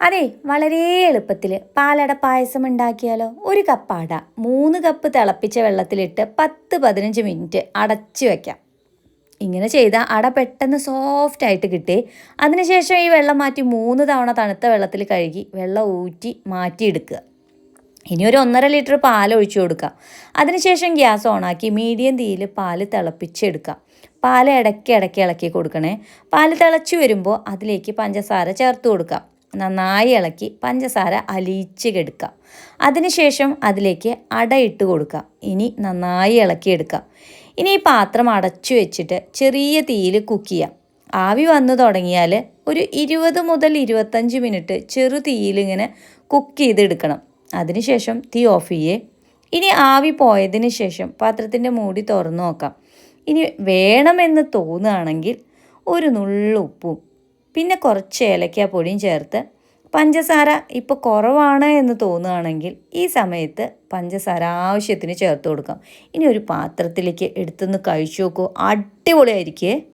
അതെ വളരെ എളുപ്പത്തിൽ പാലട പായസം ഉണ്ടാക്കിയാലോ? ഒരു കപ്പ് അട. മൂന്ന് കപ്പ് തിളപ്പിച്ച വെള്ളത്തിലിട്ട് പത്ത് പതിനഞ്ച് മിനിറ്റ് അടച്ചു വയ്ക്കാം ഇങ്ങനെ ചെയ്താൽ അട പെട്ടെന്ന് സോഫ്റ്റ് ആയിട്ട് കിട്ടി. അതിനുശേഷം ഈ വെള്ളം മാറ്റി മൂന്ന് തവണ തണുത്ത വെള്ളത്തിൽ കഴുകി വെള്ളം ഊറ്റി മാറ്റിയെടുക്കുക. ഇനി ഒരു ഒന്നര ലിറ്റർ പാൽ ഒഴിച്ചു കൊടുക്കാം അതിനുശേഷം ഗ്യാസ് ഓണാക്കി മീഡിയം തീയിൽ പാൽ തിളപ്പിച്ചെടുക്കാം പാൽ ഇടയ്ക്ക് ഇടയ്ക്ക് ഇളക്കി കൊടുക്കണേ. പാൽ തിളച്ചു വരുമ്പോൾ അതിലേക്ക് പഞ്ചസാര ചേർത്ത് കൊടുക്കാം നന്നായി ഇളക്കി പഞ്ചസാര അലിയിച്ച് കെടുക്കാം അതിനുശേഷം അതിലേക്ക് അട ഇട്ട് കൊടുക്കാം ഇനി നന്നായി ഇളക്കിയെടുക്കാം ഇനി ഈ പാത്രം അടച്ചു വെച്ചിട്ട് ചെറിയ തീയിൽ കുക്ക് ചെയ്യാം ആവി വന്നു തുടങ്ങിയാൽ ഒരു ഇരുപത് മുതൽ ഇരുപത്തഞ്ച് മിനിറ്റ് ചെറു തീയിലിങ്ങനെ കുക്ക് ചെയ്തെടുക്കണം. അതിനുശേഷം തീ ഓഫ് ചെയ്യേ. ഇനി ആവി പോയതിന് ശേഷം പാത്രത്തിന്റെ മൂടി തുറന്നു നോക്കാം. ഇനി വേണമെന്ന് തോന്നുകയാണെങ്കിൽ ഒരു നുള്ളുപ്പും പിന്നെ കുറച്ച് ഏലക്കാപ്പൊടിയും ചേർത്ത് പഞ്ചസാര ഇപ്പോൾ കുറവാണ് എന്ന് തോന്നുകയാണെങ്കിൽ ഈ സമയത്ത് പഞ്ചസാര ആവശ്യത്തിന് ചേർത്ത് കൊടുക്കാം. ഇനി ഒരു പാത്രത്തിലേക്ക് എടുത്തുനിന്ന് കഴിച്ചു നോക്കൂ. അടിപൊളിയായിരിക്കേ.